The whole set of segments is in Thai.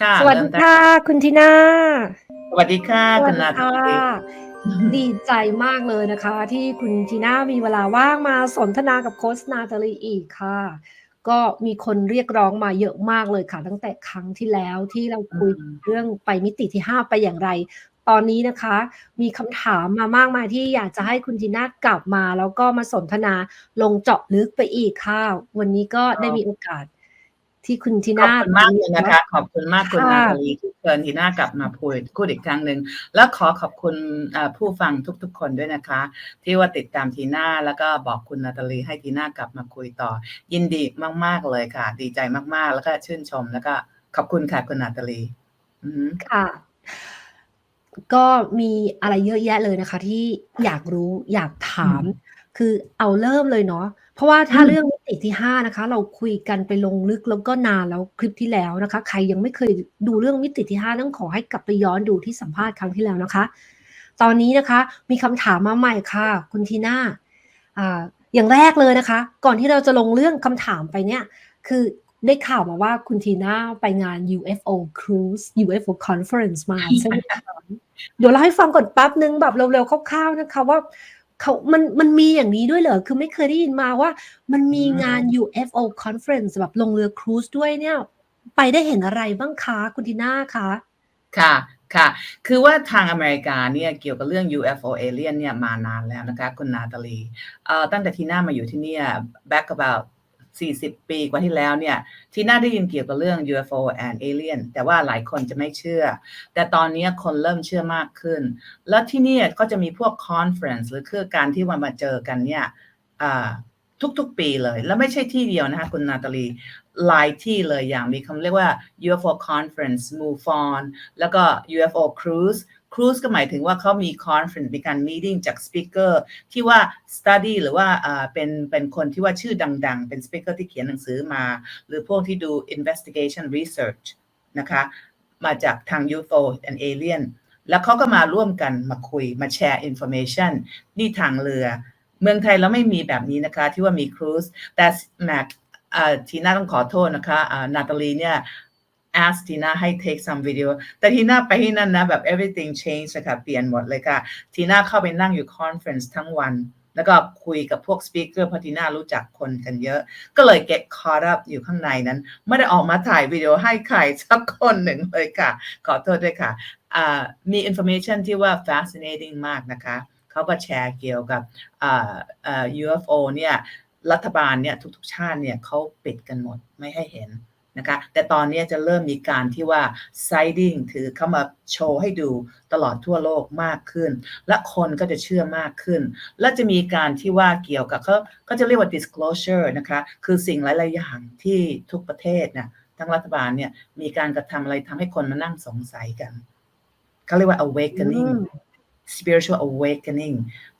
ค่ะสวัสดีเริ่มได้ค่ะ คุณทีน่าสวัสดีค่ะสคุวัสณดีนาค่ะตาลีดีใจมากเลยนะคะ ที่คุณทีน่ามีเวลาว่างมาสนทนากับโค้ชนาตาลีอีกค่ะ ก็มีคนเรียกร้องมาเยอะมากเลยค่ะ ตั้งแต่ครั้งที่แล้วที่เราคุยอืมเรื่องไปมิติที่ 5 ไปอย่างไร ตอนนี้นะคะ มีคำถามมามากมายที่อยากจะให้คุณทีน่ากลับมา แล้วก็มาสนทนาลงเจาะลึกไปอีกค่ะ วันนี้ก็ได้มีโอกาส ที่คุณทีขอบน่าคุณมากเลยนะคะ ขอบคุณมากคุณค่ะนาตาลีที่เชิญทีน่ากลับมาพูดพูดอีกครั้งหนึ่งแล้วขอขอบคุณเอ่อผู้ฟังทุกๆ คนด้วยนะคะ ที่ว่าติดตามทีน่าแล้วก็บอกคุณนาตาลีให้ทีน่ากลับมาคุยต่อ ยินดีมาก ๆเลยค่ะ ดีใจมากๆ แล้วก็ชื่นชม แล้วก็ขอบคุณค่ะคุณนาตาลีอือหือค่ะ ก็มีอะไรเยอะแยะเลยนะคะ ที่อยากรู้อยากถาม คือเอาเริ่มเลยเนาะ เพราะว่าถ้าอืมเรื่องมิติที่ห้านะคะ เราคุยกันไปลงลึกแล้วก็นานแล้วคลิปที่แล้วนะคะ ใครยังไม่เคยดูเรื่องมิติที่ห้าต้องขอให้กลับไปย้อนดูที่สัมภาษณ์ครั้งที่แล้วนะคะ ตอนนี้นะคะ มีคำถามมาใหม่ค่ะ คุณทีน่าอ่าอย่างแรกเลยนะคะ ก่อนที่เราจะลงเรื่องคำถามไปเนี่ย คือได้ข่าวมาว่าคุณทีน่าไปงาน UFO Cruise UFO Conference มาใช่ไหมคะเดี๋ยวเราให้ฟังก่อนแป๊บนึงแบบเร็วๆคร่าวๆนะคะว่า เขามันมันมีอย่างนี้ด้วยเหรอ คือไม่เคยได้ยินมาว่า มันมีงาน UFO Conference แบบลงเรือครูซด้วยเนี่ย ไปได้เห็นอะไรบ้างคะคุณทีน่าคะ ค่ะค่ะ คือว่าทางอเมริกาเนี่ยเกี่ยวกับเรื่อง UFO alien เนี่ยมานานแล้วนะคะ คุณนาตาลีเอ่อตั้งแต่ทีน่ามาอยู่ที่เนี่ย back about 40 ปีกว่าที่แล้วเนี่ยที่น่าได้ยินเกี่ยวกับเรื่อง UFO and alien แต่ว่าหลายคนจะไม่เชื่อ แต่ตอนนี้คนเริ่มเชื่อมากขึ้น แล้วที่นี่ก็จะมีพวก conference หรือคือการที่วันมาเจอกันเนี่ยทุกๆ ปีเลย แล้วไม่ใช่ที่เดียวนะคะคุณนาตาลีหลายที่เลยอย่างมีคำเรียกว่า UFO conference MUFON แล้วก็ UFO cruise cruise ก็หมายถึงว่าเขามี conference มีการ meeting จาก speaker ที่ว่า study หรือว่าเป็นเป็นคนที่ว่าชื่อดัง ๆ เป็น speaker ที่เขียนหนังสือมา หรือพวกที่ดู investigation research นะคะมาจากทาง UFO and alien แล้วเขาก็มาร่วมกันมาคุยมาแชร์ information นี่ทางเรือ เมืองไทยเราไม่มีแบบนี้นะคะ ที่ว่ามี cruise แต่แม็กทีน่าต้องขอโทษนะคะนาตาลีเนี่ย ask ทีน่าให้ take some video แต่ทีน่าไปที่นั่นนะแบบ everything change นะคะเปลี่ยนหมดเลยค่ะทีน่าเข้าไปนั่งอยู่ conference ทั้งวัน แล้วก็คุยกับพวก speaker เพราะทีน่ารู้จักคนกันเยอะ ก็เลย get caught up อยู่ข้างในนั้น ไม่ได้ออกมาถ่ายวิดีโอให้ใครสักคนหนึ่งเลยค่ะ ขอโทษด้วยค่ะมี information ที่ว่า fascinating มากนะคะเขาก็แชร์เกี่ยวกับ UFO เนี่ยรัฐบาลเนี่ยทุกๆชาติเนี่ยเขาปิดกันหมดไม่ให้เห็น นะคะแต่ตอนนี้จะเริ่มมีการที่ว่า sighting คือเข้ามาโชว์ให้ดูตลอดทั่วโลกมากขึ้น และคนก็จะเชื่อมากขึ้น และจะมีการที่ว่าเกี่ยวกับเขาก็จะเรียกว่า disclosure นะคะคือสิ่งหลาย ๆ อย่างที่ทุกประเทศนะทั้งรัฐบาลเนี่ยมีการกระทำอะไรทำให้คนมานั่งสงสัยกันเขาเรียกว่า awakening spiritual awakening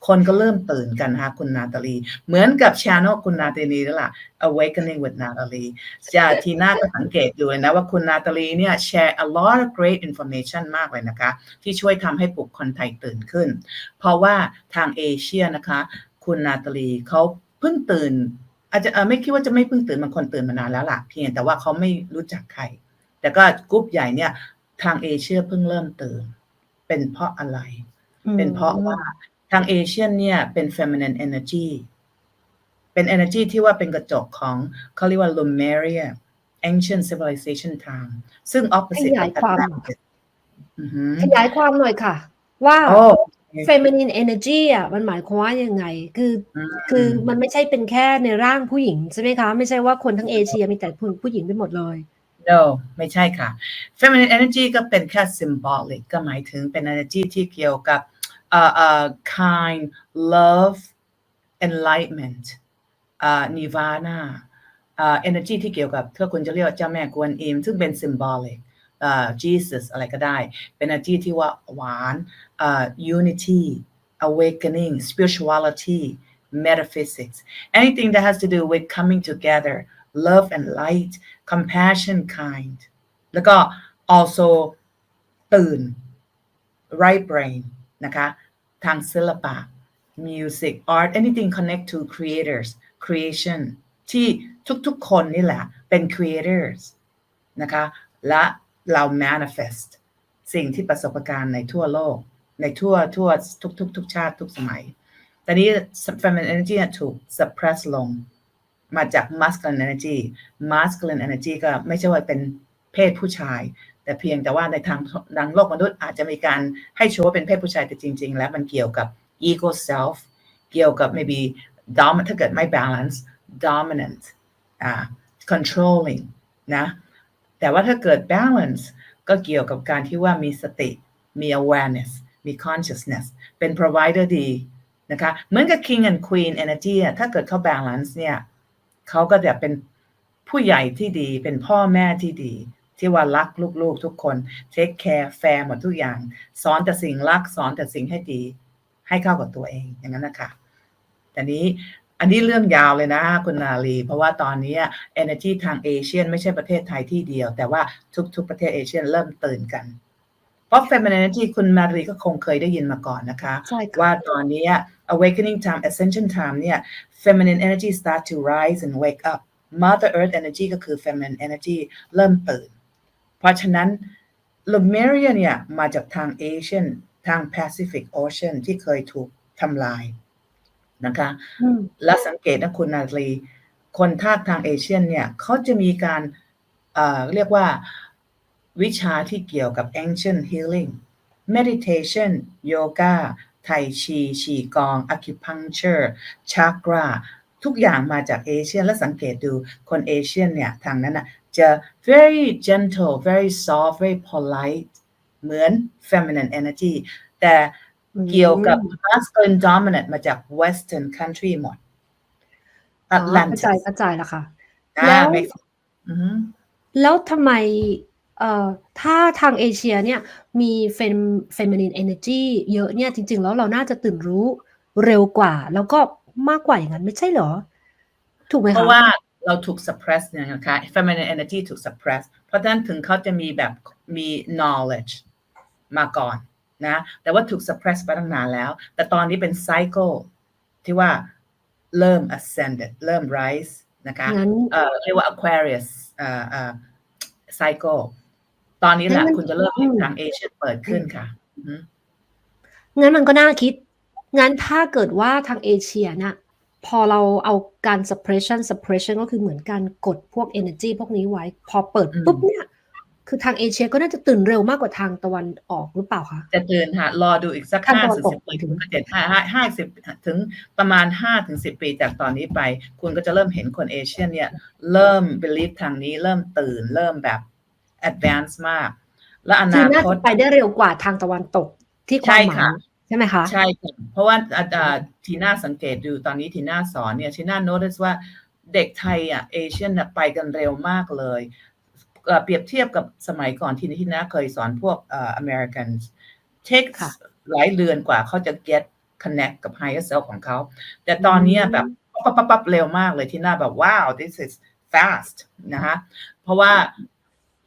คนก็เริ่มตื่นกันนะคะคุณนาตาลี เหมือนกับ channel คุณนาตาลีแล้วล่ะ awakening with นาตาลีจะทีน่าก็สังเกตดูเลยนะว่าคุณนาตาลีเนี่ย share a lot of great information มากเลยนะคะ ที่ช่วยทำให้ปลุกคนไทยตื่นขึ้น เพราะว่าทางเอเชียนะคะ คุณนาตาลีเขาเพิ่งตื่น อาจจะไม่คิดว่าจะไม่เพิ่งตื่นบางคนตื่นมานานแล้วล่ะเพียงแต่ว่าเขาไม่รู้จักใคร แต่ก็กรุ๊ปใหญ่เนี่ยทางเอเชียเพิ่งเริ่มตื่น เป็นเพราะอะไร เป็นเพราะว่าทางเอเชียนเนี่ยเป็น feminine energy เป็น energy ที่ว่าเป็นกระจกของเขาเรียกว่า Lumeria ancient civilization time ซึ่ง opposite ขยายความ Atlantis อือหือขยายความหน่อยค่ะ ว่าโอ้ feminine energy อะมันหมายความว่ายังไง คือมคือมันไม่ใช่เป็นแค่ในร่างผู้หญิงใช่ไหมคะ ไม่ใช่ว่าคนทั้งเอเชียมีแต่ผู้ผู้หญิงไปหมดเลย no ไม่ใช่ค่ะ feminine energy ก็เป็นแค่ symbolic ก็หมายถึงเป็น energy ที่เกี่ยวกับ เอ่อเอ่อ kind love enlightenment อ่า nirvana อ่า energy ที่เกี่ยวกับถ้าคุณจะเรียกว่าเจ้าแม่กวนอิมซึ่งเป็น symbolic อ่า Jesus อะไรก็ได้ เป็น energy ที่ว่าหวานอ่า unity awakening spirituality metaphysics anything that has to do with coming together love and light compassion kind แล้วก็ also ตื่น right brain นะคะทางศิลปะ music art anything connect to creators creation ที่ทุกๆคนนี่แหละเป็น creators นะคะและเรา manifest สิ่งที่ประสบการณ์ในทั่วโลก ในทั่วทั่วทุกทุกทุกชาติทุกสมัยแต่นี้ feminine energy ถูก suppress ลง มาจาก masculine energy masculine energy ก็ไม่ใช่ว่าเป็นเพศผู้ชาย แต่เพียงแต่ว่าในทางทางโลกมนุษย์อาจจะมีการให้โชว์ว่าเป็นเพศผู้ชายแต่จริง ๆ แล้วมันเกี่ยวกับ ego self เกี่ยวกับ maybe dom ถ้าเกิดไม่ balance dominant อ่า controlling นะ แต่ว่าถ้าเกิด balance ก็เกี่ยวกับการที่ว่ามีสติ มี awareness มี consciousness เป็น provider ดีนะคะ เหมือนกับ king and queen energy ถ้าเกิดเขา balance เนี่ยเขาก็จะเป็นผู้ใหญ่ที่ดี เป็นพ่อแม่ที่ดี ที่ว่ารักลูกๆทุกคน take care แฟร์หมดทุกอย่าง สอนแต่สิ่งรักสอนแต่สิ่งให้ดี ให้เข้ากับตัวเองอย่างนั้นนะคะแต่นี้อันนี้เรื่องยาวเลยนะคุณนาลี เพราะว่าตอนนี้ energy ทางเอเชียไม่ใช่ประเทศไทยที่เดียว แต่ว่าทุก ๆ ประเทศเอเชียเริ่มตื่นกัน เพราะ feminine energy คุณนาลีก็คงเคยได้ยินมาก่อนนะคะใช่ค่ะว่าตอนนี้ awakening time ascension time เนี่ย feminine energy start to rise and wake up mother earth energy ก็คือ feminine energy เริ่มตื่นเพ ราะฉะนั้น Lemuria เนี่ยมาจากทางเอเชียทาง Pacific Ocean ที่เคยถูกทำลายนะคะอืมและสังเกตนะคุณนาลีคนทากทางเอเชียนเนี่ยเขาจะมีการเอ่อเรียกว่าวิชาที่เกี่ยวกับ ancient healing meditation yoga ไทชีฉีกอง acupuncture chakra ทุกอย่างมาจากเอเชียและสังเกตดูคนเอเชียนเนี่ยทางนั้นนะ จะ very gentle very soft very polite เหมือน feminine energy แต่เกี่ยวกับ masculine dominant มาจาก western country หมดอ๋อเข้า Atlantis ใจเข้าใจแล้วค่ะอ่าแล้วไม่อือฮึแล้วทำไมเอ่อถ้าทางเอเชียเนี่ยมีเฟมเฟมินินเอเนจีเยอะเนี่ยจริง ๆ แล้วเราน่าจะตื่นรู้เร็วกว่า แล้วก็มากกว่าอย่างนั้นไม่ใช่เหรอ ถูกไหมเพคะราะว่า เราถูก suppress เนี่ยนะคะ feminine energy ถูก suppress เพราะฉะนั้นถึงเขาจะมีแบบมี knowledge มาก่อนนะ แต่ว่าถูก suppress ไปตั้งนานแล้ว แต่ตอนนี้เป็น cycle ที่ว่าเริ่ม ascended เริ่ม rise นะคะงั้นเอ่อเรียกว่า Aquarius เอ่อเอ่อ cycle ตอนนี้แหละงั้นมันคุณจะเริ่มเห็นอืมทางเอเชียเปิดขึ้นค่ะอือฮึงั้นมันก็น่าคิด งั้นถ้าเกิดว่าทางเอเชียเนี่ย พอเราเอาการ suppression suppression ก็คือเหมือนการกดพวก energy พวกนี้ไว้ พอเปิดปุ๊บเนี่ย คือทางเอเชียก็น่าจะตื่นเร็วมากกว่าทางตะวันออกหรือเปล่าคะ จะตื่นค่ะ รอดูอีกสักขั้นห้าตอนถึงตกสิบปีหมายถึงคุณก็จะห้าห้าห้าสิบถึงประมาณห้าถึงสิบปีจากตอนนี้ไป คุณก็จะเริ่มเห็นคนเอเชียเนี่ย เริ่ม believe ทางนี้เริ่มตื่นเริ่มแบบ advance มาก และอคือนาน่าคตจะไปได้เร็วกว่าทางตะวันตกที่ความหมาใช่ค่ะย ใช่ไหมคะ ใช่ค่ะเพราะว่าอ่าอ่าทีน่าสังเกตดูตอนนี้ทีน่าสอนเนี่ยทีน่า notice ว่าเด็กไทยอะเอเชียนไปกันเร็วมากเลยเอ่อเปรียบเทียบกับสมัยก่อนที่ทีน่าเคยสอนพวกเอ่อ Americans take ค่ะหลายเดือนกว่าเขาจะ get connect กับ higher self ของเขา แต่ตอนเนี้ยแบบปั๊บปั๊บปั๊บเร็วมากเลยที่น่าแบบว้าว this is fast นะฮะเพราะว่า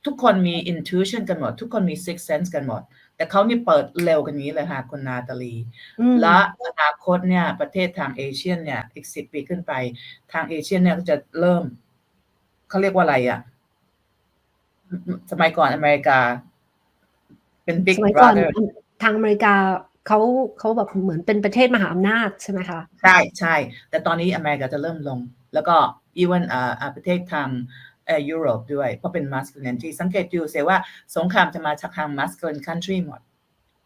ทุกคนมี intuition กันหมด ทุกคนมี six sense กันหมด แต่เขานี่เปิดเร็วกันนี้เลยค่ะคุณนาตาลีอืมและอนาคตเนี่ย ประเทศทางเอเชียนเนี่ยอีกสิบปีขึ้นไป ทางเอเชียนเนี่ยก็จะเริ่มเขาเรียกว่าอะไรอะ สมัยก่อนอเมริกา เป็น Big สมัยก่อน Brother ทางอเมริกาเขาเขาแบบเหมือนเป็นประเทศมหาอำนาจใช่ไหมคะใช่ใช่แต่ตอนนี้อเมริกาจะเริ่มลง แล้วก็ even อ่าอ่าประเทศทางเอ่อ ยุโรปด้วย เพราะเป็น masculinity สังเกตดูเสียว่าสงครามจะมาจากทาง masculine country หมด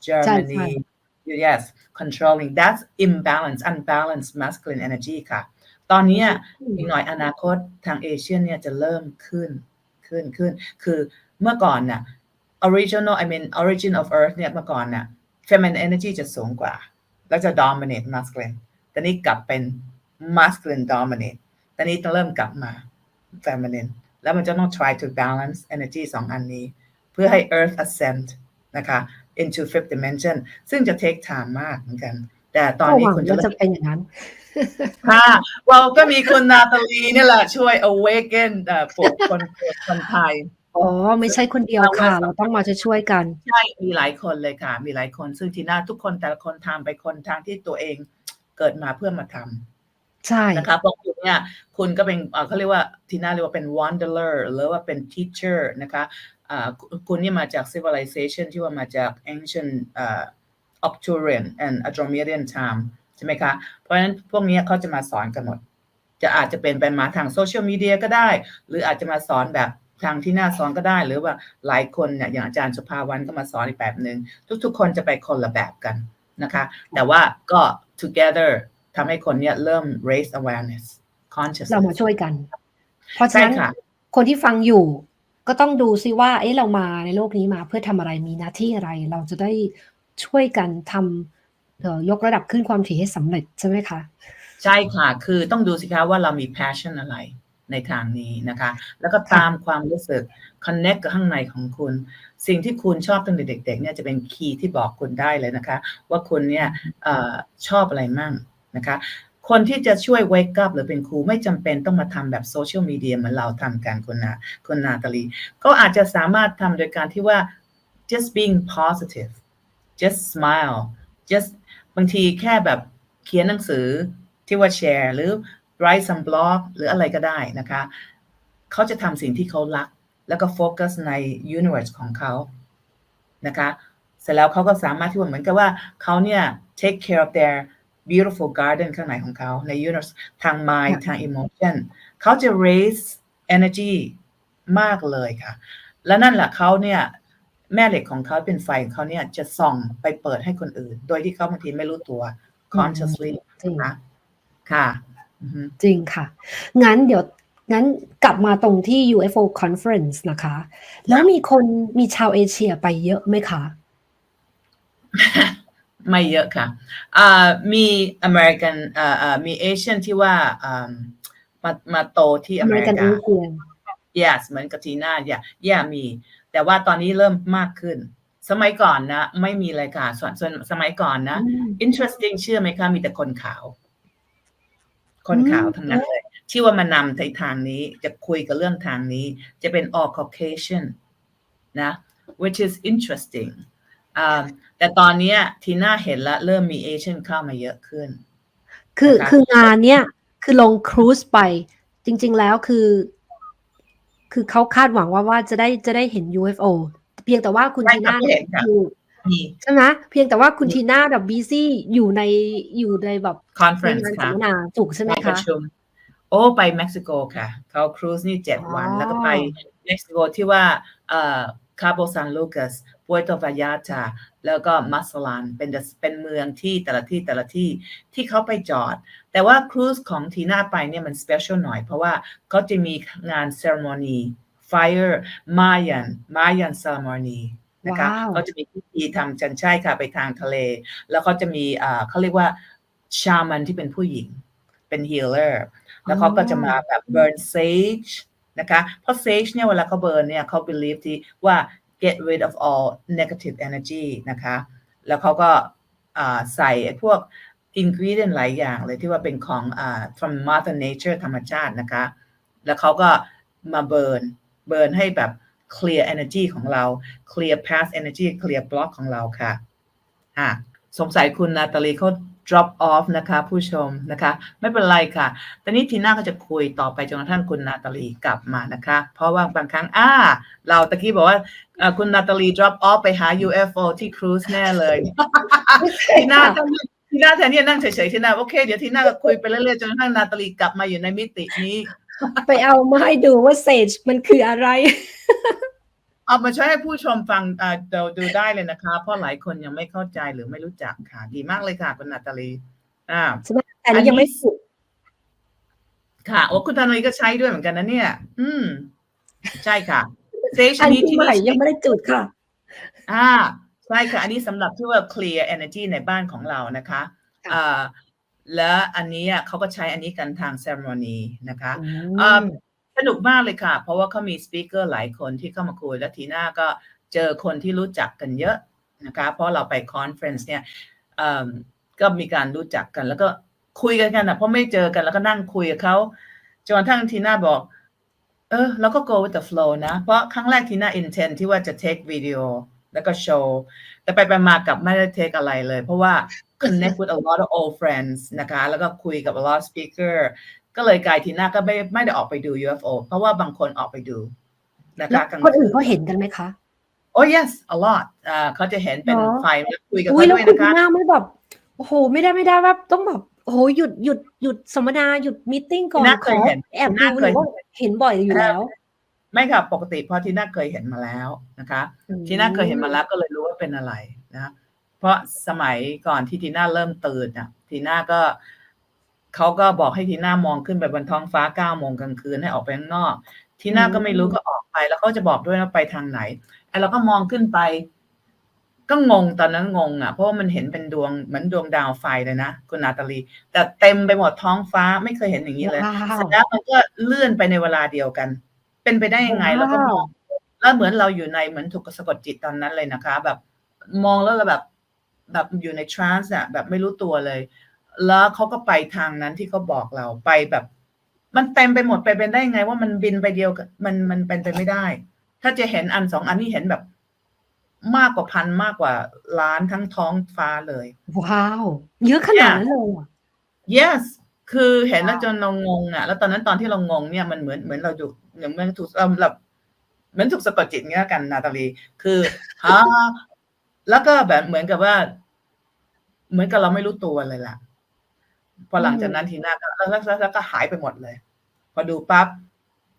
Germany yes controlling that's imbalance unbalanced masculine energy ค่ะ ตอนเนี้ยอีกหน่อยอนาคตทางเอเชียเนี่ยจะเริ่มขึ้นขึ้นขึ้น คือเมื่อก่อนน่ะ original I mean origin of earth เนี่ยเมื่อก่อนน่ะ feminine energy จะสูงกว่า แล้วจะ dominate masculine ตอนนี้กลับเป็น masculine dominate ตอนนี้ต้องเริ่มกลับมา feminine แล้วมันจะต้อง try to balance energy สองอันนี้ เพื่อให้ earth ascend นะคะ into fifth dimension ซึ่งจะ take time มากเหมือนกัน แต่ตอนนี้ก็หวังคุณจะว่าเริ่จะมเป็นอย่างนั้นค่ะเราก็มีคุณนาตาลีนี่แหละช่วย awaken เอ่อปลุกคนคนไทยอ๋อ ไม่ใช่คนเดียวค่ะ เราต้องมาช่วยๆกัน ใช่ มีหลายคนเลยค่ะ มีหลายคนซึ่งทีน่าทุกคนแต่ละคนทำไปคนทางที่ตัวเองเกิดมาเพื่อมาท ใช่นะคะบางคนเนี่ยคุณก็เป็นเขาเรียกว่าทีน่าเรียกว่าเป็น wanderer หรือว่าเป็น teacher นะคะคุณเนี่ยมาจาก civilization ที่ว่ามาจาก ancient อ่า Arcturian and Andromedan time ใช่ไหมคะ เพราะฉะนั้นพวกนี้เขาจะมาสอนกันหมด จะอาจจะเป็นไปมาทางโซเชียลมีเดียก็ได้ หรืออาจจะมาสอนแบบทางที่หน้าสอนก็ได้ หรือว่าหลายคนเนี่ยอย่างอาจารย์สุภาวันก็มาสอนอีกแบบหนึ่งทุกๆ คนจะไปคนละแบบกันนะคะ แต่ว่าก็ together ทำให้คนเนี่ยเริ่ม raise awareness เรา consciousness มาช่วยกัน เพราะฉะใช่นั้นค่ะคนที่ฟังอยู่ก็ต้องดูซิว่า เอ๊ะเรามาในโลกนี้มาเพื่อทำอะไรมีหน้าที่อะไร เราจะได้ช่วยกันทำเอ่อยกระดับขึ้นความถี่ให้สำเร็จใช่ไหมคะ ใช่ค่ะ คือต้องดูสิคะว่าเรามี passion อะไรในทางนี้นะคะ แล้วก็ตามความรู้สึก connect กับข้างในของคุณ สิ่งที่คุณชอบตั้งแต่เด็ก ๆ เนี่ยจะเป็นคีย์ที่บอกคุณได้เลยนะคะ ว่าคุณเนี่ยเออชอบอะไรมั่ง นะคะคนที่จะช่วย wake up หรือเป็นครูไม่จำเป็นต้องมาทำแบบโซเชียลมีเดียเหมือนเราทำกันคุณนาคุณนาตาลีก็อาจจะสามารถทำโดยการที่ว่า just being positive just smile just บางทีแค่แบบเขียนหนังสือที่ว่าแชร์ หรือ write some blog หรืออะไรก็ได้นะคะ เขาจะทำสิ่งที่เขารัก แล้วก็โฟกัสใน universe ของเขานะคะ เสร็จแล้วเขาก็สามารถที่ว่าเหมือนกับว่าเขาเนี่ย take care of their beautiful garden ข้างในของเขาใน universe ทาง mind ทาง emotion เขาจะ raise energy มากเลยค่ะ และนั่นแหละเขาเนี่ย แม่เหล็กของเขาเป็นไฟของเขาเนี่ยจะส่องไปเปิดให้คนอื่น โดยที่เขาบางทีไม่รู้ตัว consciously จริงนะค่ะอือฮึจริงค่ะ งั้นเดี๋ยวงั้นกลับมาตรงที่ UFO conference นะคะ แล้วมีคนมีชาวเอเชียไปเยอะไหมคะ ไม่เยอะค่ะอ่ามีอเมริกันอ่าอ่ามีเอเชียนที่ว่าอ่ามามาโตที่อเมริ American กา Asian yes เหมือนกับทีน่าอย่าอย่ามี แต่ว่าตอนนี้เริ่มมากขึ้น สมัยก่อนนะ ไม่มีเลยค่ะส่วนส่วนสมัยก่อนนะอืม interesting เชื่อไหมคะมีแต่คนขาว คนขาวอืมทั้งนั้นเลย ที่ว่ามานำในทางนี้จะคุยกับเรื่องทางนี้ จะเป็น all Caucasian นะ which is interesting อ่า แต่ตอนเนี้ยทีน่าเห็นแล้วเริ่มมีเอเชียนเข้ามาเยอะขึ้น คือนะคะคืองานเนี้ยคือลงครูซไป จริง ๆ แล้วคือ คือเขาคาดหวังว่าว่าจะได้จะได้เห็น UFO เพียงแต่ว่าคุณใช่ทีค่ะน่าเห็นค่ะอยู่มีใช่ไหมเพียงแต่ว่าคุณทีน่าแบบบีซี่อยู่ในอยู่ในแบบใน conference งานสัค่ะมมนาถูกใช่ไหมไปประคะชุมโอ้ไปเม็กซิโกค่ะ เขาครูซนี่เจ็ดอ๋อวันแล้วก็ไปเม็กซิโกที่ว่าเอ่อ คาโบซานลูกัสป u ยโต v ายาตาแล้วก็มัสลานเป็น the- เป็นเมืองที่แต่ละที่แต่ละที่ที่เขาไปจอด แต่ว่าครูซของทีน่าไปเนี่ยมันสเปเชียลหน่อย เพราะว่าเขาจะมีงาน ceremony fire Mayan Mayan ceremony นะคะว้าวเขาจะมีพิธีทำจันใช่ค่ะไปทางทะเล แล้วเขาจะมีอ่าเขาเรียกว่าชามันที่เป็นผู้หญิงเป็น healer แล้วเขาก็จะมาแบบ burn sage นะคะ เพราะ sage เนี่ยเวลาเขา burn เนี่ยเขา believe ที่ว่า get rid of all negative energy นะคะ แล้วเขาก็ใส่พวก ingredient หลายอย่างเลยที่ว่าเป็นของอ่า from mother nature ธรรมชาตินะคะ แล้วเขาก็มา burn burn ให้แบบ clear energy ของเรา clear past energy clear block ของเราค่ะอะสงสัยคุณนาตาลีเขา drop off นะคะผู้ชมนะคะ ไม่เป็นไรค่ะ ตอนนี้ทีน่าก็จะคุยต่อไปจนกระทั่งคุณนาตาลีกลับมานะคะ เพราะว่าบางครั้งอ่าเราตะกี้บอกว่าคุณนาตาลี drop off ไปหา UFO ที่ครูซแน่เลยทีน่าทีน่าแทนที่จะนั่งเฉยๆทีน่าโอเคเดี๋ยวทีน่าก็คุยไปเรื่อยๆจนกระทั่งนาตาลีกลับมาอยู่ในมิตินี้ ไปเอามาให้ดูว่าเซจมันคืออะไร เอามาช่วยให้ผู้ชมฟังอ่าดูดูได้เลยนะคะ เพราะหลายคนยังไม่เข้าใจหรือไม่รู้จักค่ะ ดีมากเลยค่ะ คุณนาตาลีอ่าใช่ไหมแต่อันนี้ยังไม่สุดค่ะโอ้คุณธนาลีก็ใช้ด้วยเหมือนกันนะเนี่ย อืม ใช่ค่ะเซชอันนี้ที่ที่ใหม่นี่ยังไม่ได้จุดค่ะ อ่าใช่ค่ะ อันนี้สำหรับที่ว่า clear energy ในบ้านของเรานะคะค่ะอ่าและอันนี้อะเขาก็ใช้อันนี้กันทาง ceremony นะคะอือ่าม สนุกมากเลยค่ะ เพราะว่าเขามีสปีกเกอร์หลายคนที่เข้ามาคุย และทีน่าก็เจอคนที่รู้จักกันเยอะนะคะ เพราะเราไปคอนเฟรนซ์เนี่ยก็มีการรู้จักกัน แล้วก็คุยกันกันนะเพราะไม่เจอกันแล้วก็นั่งคุยกับเขาจนกระทั่งทีน่าบอก เออเราก็ go with the flow นะ เพราะครั้งแรกทีน่า intend ที่ว่าจะ take video แล้วก็โชว์แต่ไปไปมากับไม่ได้ take อะไรเลย เพราะว่า connect with a lot of old friends นะคะ แล้วก็คุยกับ a lot of speaker ก็เลยกลายทีน่าก็ไม่ไม่ได้ออกไปดู UFO เพราะว่าบางคนออกไปดูนะแล้คะวกลางคนอื่นคืเขาเห็นกันไหมคะโอ้ yes a lot อ่าเขาจะเห็นเป็นเหรอไฟแล้วคุยกับอุ้เขายแล้วด้วยคุณนะคะหน้าไม่แบบโอ้โห ไม่ได้ไม่ได้แบบต้องแบบโอ้โหหยุดหยุดหยุดสัมมนาหยุดมีตติ้งก่อนทีน่าขเคอยเห็นแอบทีดูน่าหเครืยอว่าเห็นบ่อยอยู่แล้ว ไม่ค่ะปกติเพราะทีน่าเคยเห็นมาแล้วนะคะ ทีน่าเคยเห็นมาแล้วก็เลยรู้ว่าเป็นอะไรนะเพราะสมัยก่อนที่ทีน่าเริ่มตื่นน่ะทีน่าก็ เขาก็บอกให้ทีน่ามองขึ้นไปบนท้องฟ้าเก้าโมงกลางคืนให้ออกไปข้างนอก ทีน่าก็ไม่รู้ก็ออกไป แล้วเขาจะบอกด้วยว่าไปทางไหนไอ้เราก็มองขึ้นไป ก็งงตอนนั้นงงอะ เพราะว่ามันเห็นเป็นดวงเหมือนดวงดาวไฟเลยนะคุณนาตาลี แต่เต็มไปหมดท้องฟ้าไม่เคยเห็นอย่างนี้เลยว้าวเสร็จแล้วมันก็เลื่อนไปในเวลาเดียวกัน เป็นไปได้ยังไงว้าวแล้วก็มองแล้วเหมือนเราอยู่ในเหมือนถูกสะกดจิตตอนนั้นเลยนะคะ แบบมองแล้วเราแบบแบบอยู่ในทรานส์อะแบบไม่รู้ตัวเลย แล้วเขาก็ไปทางนั้นที่เขาบอกเราไปแบบ มันเต็มไปหมดไปเป็นได้ยังไง ว่ามันบินไปเดียวกันมันมันเป็นไปไม่ได้ ถ้าจะเห็นอันสองอันนี่เห็นแบบ มากกว่าพันมากกว่าล้านทั้งท้องฟ้าเลย ว้าว เยอะขนาดนั้นเลยเหรอ yes คือเห็นแล้วว้าวจนเรางงอะ แล้วตอนนั้นตอนที่เรางงเนี่ยมันเหมือนเหมือนเราอยู่เหมือนมันถูกเราแบบเหมือนถูกสะกดจิตเงี้ยกันนาตาลีคือฮะแล้วก็แบบเหมือนกับว่า เหมือนกับเราไม่รู้ตัวเลยล่ะ พอหลังจากนั้นทีหน้าก็แล้วแล้วแล้วแล้วก็หายไปหมดเลย พอดูปั๊บ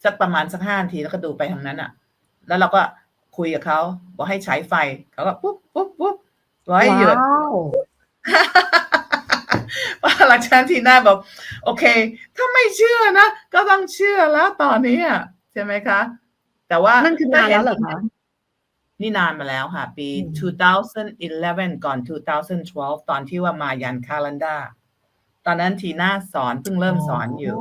สักประมาณสักห้านาทีแล้วก็ดูไปทางนั้นอะ แล้วเราก็คุยกับเขาบอกให้ใช้ไฟเขาก็ปุ๊บปุ๊บปุ๊บบอกให้หยุดว้าวว่าหลังจากนั้นทีหน้าบอกโอเค ถ้าไม่เชื่อนะก็ต้องเชื่อแล้วตอนนี้อะใช่ไหมคะ แต่ว่านั่นคือนานแล้วเหรอคะนี่นานมาแล้วค่ะ ปีอืม2011 ก่อน 2012 ตอนที่ว่ามายันคาลันดา ตอนนั้นทีน่าสอนเพิ่งเริ่มสอนอยู่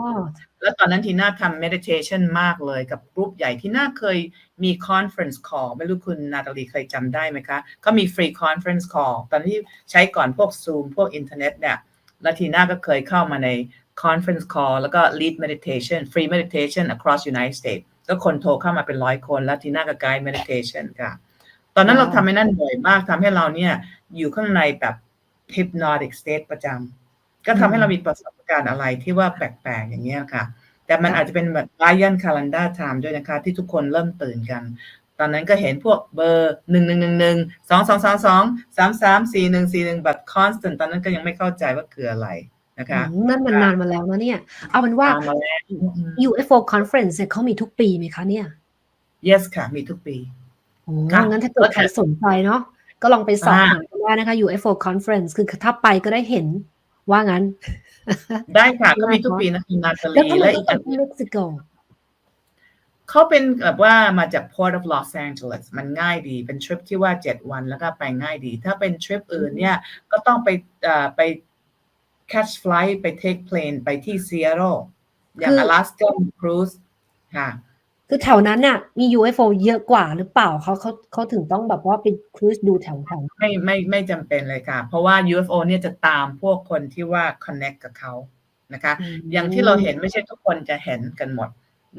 แล้วตอนนั้นทีน่าทำ meditation มากเลยกับกรุ๊ปใหญ่ที่น่าเคยมี conference call ไม่รู้คุณนาตาลีเคยจำได้ไหมคะก็มี free conference call ตอนที่ใช้ก่อนพวก Zoom พวกอินเทอร์เน็ตเนี่ยแล้วทีน่าก็เคยเข้ามาใน conference call แล้วก็ lead meditation free meditation across United States ก็คนโทรเข้ามาเป็นร้อยคน แล้วทีน่าก็ guide meditation ค่ะ ตอนนั้นเราว้าวทำให้นั่นบ่อยมากทำให้เราเนี่ยอยู่ข้างในแบบ hypnotic state ประจำ ก็ทำให้เรามีประสบการณ์อะไรที่ว่าแปลกๆอย่างเงี้ยค่ะ แต่มันค่ะอาจจะเป็นแบบ Ryan Calendar Time ด้วยนะคะ ที่ทุกคนเริ่มตื่นกัน ตอนนั้นก็เห็นพวกเบอร์หนึ่งหนึ่งหนึ่งหนึ่งสองสองสองสองสามสามสี่หนึ่งสี่หนึ่งแบบ constant ตอนนั้นก็ยังไม่เข้าใจว่าคืออะไรนะคะอืมนั่นมันนานมาแล้วนะเนี่ย เอาเป็นว่าตามมาแล้ว UFO conference เนี่ยเขามีทุกปีไหมคะเนี่ย yes ค่ะ มีทุกปีโอ้ค่ะงั้นถ้าเกิดใครสนใจเนาะก็ลองไปสอบอ่าถามกันได้นะคะ UFO conference คือถ้าไปก็ได้เห็น ว่างั้น ได้ค่ะก็มีได้ทุกเนอะปีนะคุณนาตาแล้วลีทำไมและต้อีองกไปอันที่เม็กซิโกเขาเป็นแบบว่ามาจาก Port of Los Angeles มันง่ายดีเป็นทริปที่ว่า 7 วันแล้วก็ไปง่ายดี ถ้าเป็นทริปอื่นเนี่ยก็ต้องไปเอ่อไป catch flight ไป take plane ไปที่ Seattle อย่างคือ Alaska cruise ค่ะ คือแถวนั้นน่ะ มี UFO เยอะกว่าหรือเปล่าเขาเขาเขาถึงต้องแบบว่าไปครูซดูแถวแถวไม่ไม่ไม่จำเป็นเลยค่ะ เพราะว่า UFO เนี่ยจะตามพวกคนที่ว่า connect กับเขานะคะ อย่างที่เราเห็นไม่ใช่ทุกคนจะเห็นกันหมด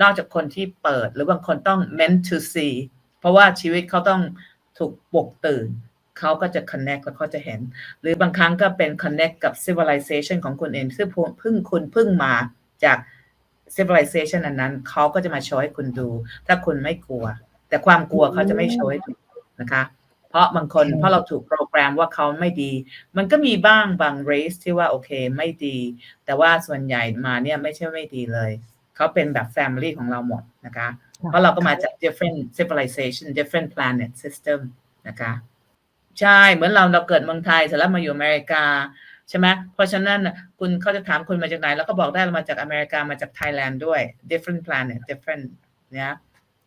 นอกจากคนที่เปิดหรือบางคนต้อง meant to see เพราะว่าชีวิตเขาต้องถูกปลุกตื่นเขาก็จะ connect แล้วเขาจะเห็น หรือบางครั้งก็เป็น connect กับ civilization ของคุณเองซึ่งเพิ่งคุณเพิ่งมาจาก civilization อันนั้นเขาก็จะมาโชว์ให้คุณดู ถ้าคุณไม่กลัว แต่ความกลัวเขาจะไม่โชว์ให้ดูนะคะ เพราะบางคนเพราะเราถูกโปรแกรมว่าเขาไม่ดี มันก็มีบ้างบาง race ที่ว่าโอเคไม่ดี แต่ว่าส่วนใหญ่มาเนี่ยไม่ใช่ไม่ดีเลยเขาเป็นแบบ family ของเราหมดนะคะ เพราะเราก็มาจาก different civilization different planet system นะคะ ใช่ เหมือนเราเราเกิดเมืองไทยเสร็จแล้วมาอยู่อเมริกา ใช่ไหมเพราะฉะนั้นน่ะคุณเขาจะถามคุณมาจากไหน แล้วก็บอกได้เรามาจากอเมริกามาจากไทยแลนด์ด้วย different planet different เนี่ย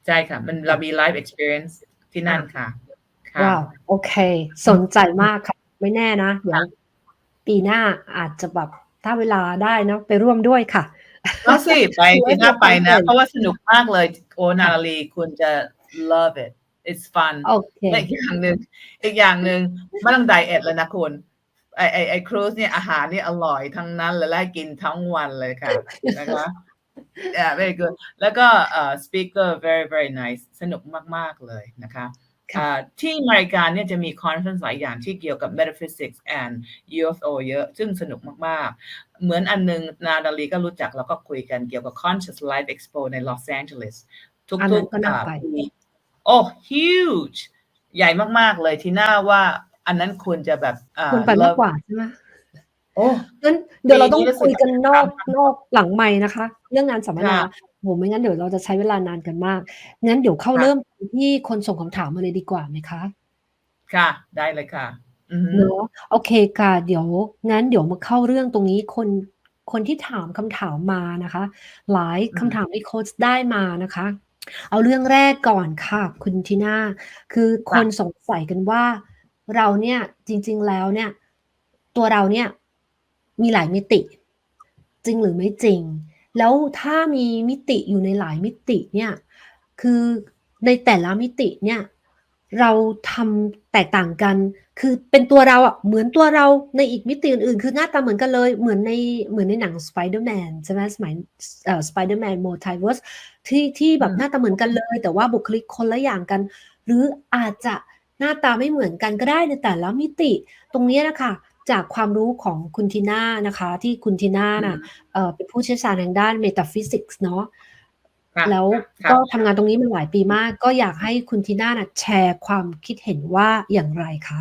ใช่ค่ะ มันเรามี life experience ที่นั่นค่ะค่ะว้าวโอเค สนใจมากค่ะ ไม่แน่นะเดี๋ยวปีหน้าอาจจะแบบถ้าเวลาได้นะไปร่วมด้วยค่ะก็สิไป UFO ปีหน้าไปนะ conference เพราะว่าสนุกมากเลยโอนาลีคุณจะ love it it's fun โอเคและอีกอย่างหนึ่งอีกอย่างหนึ่งไม่ต้องไดเอทแล้วนะคุณ ไอไอไอครูซเนี่ยอาหารนี่อร่อยทั้งนั้นเลยและกินทั้งวันเลยค่ะนะคะ yeah very good แล้วก็เอ่อ speaker very very nice สนุกมาก ๆ เลยนะคะค่ะอ่าที่อเมริกาเนี่ยจะมีคอนเฟอเรนซ์หลายอย่างที่เกี่ยวกับ metaphysics and UFO เยอะ ซึ่งสนุกมาก ๆ เหมือนอันนึง นาดาลีก็รู้จักแล้วก็คุยกันเกี่ยวกับ conscious life expo ในลอสแอนเจลิสทุกอันๆนั้นก็น่าอ่าไปปีโอ้ huge ใหญ่มาก ๆ เลยทีน่าว่า อันนั้นควรจะแบบอ่าควรไปมากเลิฟกว่าใช่ไหมโอ้งั้นเดี๋ยวเราต้องปีนี้รู้สึกคุยกันนอกจะนอกหลังไม้นะคะ เรื่องงานสัมมนาค่ะโหไม่งั้นเดี๋ยวเราจะใช้เวลานานกันมากงั้นเดี๋ยวเข้าค่ะเริ่มที่คนส่งคำถามมาเลยดีกว่าไหมคะ ค่ะ ได้เลยค่ะอือฮึเนาะโอเคค่ะ เดี๋ยวงั้นเดี๋ยวมาเข้าเรื่องตรงนี้คนคนที่ถามคำถามมานะคะ หลายอืมคำถามที่โค้ชได้มานะคะ เอาเรื่องแรกก่อนค่ะ คุณทีน่าคือคนสงสัยกันว่า เราเนี่ยจริง ๆแล้วเนี่ยตัวเราเนี่ยมีหลายมิติ จริงหรือไม่จริง แล้วถ้ามีมิติอยู่ในหลายมิติเนี่ยคือในแต่ละมิติเนี่ยเราทำแตกต่างกัน คือเป็นตัวเราอะ เหมือนตัวเราในอีกมิติอื่นๆ คือหน้าตาเหมือนกันเลย เหมือนในเหมือนในหนัง Spider-Man ใช่ไหมสมัยเอ่อ Spider-Man Multiverse ที่ที่แบบอืมหน้าตาเหมือนกันเลย แต่ว่าบุคลิกคนละอย่างกัน หรืออาจจะ หน้าตาไม่เหมือนกันก็ได้ในแต่ละมิติ ตรงเนี้ยนะคะจากความรู้ของคุณทีน่านะคะ ที่คุณทีน่าน่ะเอ่อเป็นผู้เชี่ยวชาญทางด้าน metaphysics เนาะค่ะแล้วค่ะก็ทำงานตรงนี้มาหลายปีมาก ก็อยากให้คุณทีน่าน่ะแชร์ความคิดเห็นว่าอย่างไรคะ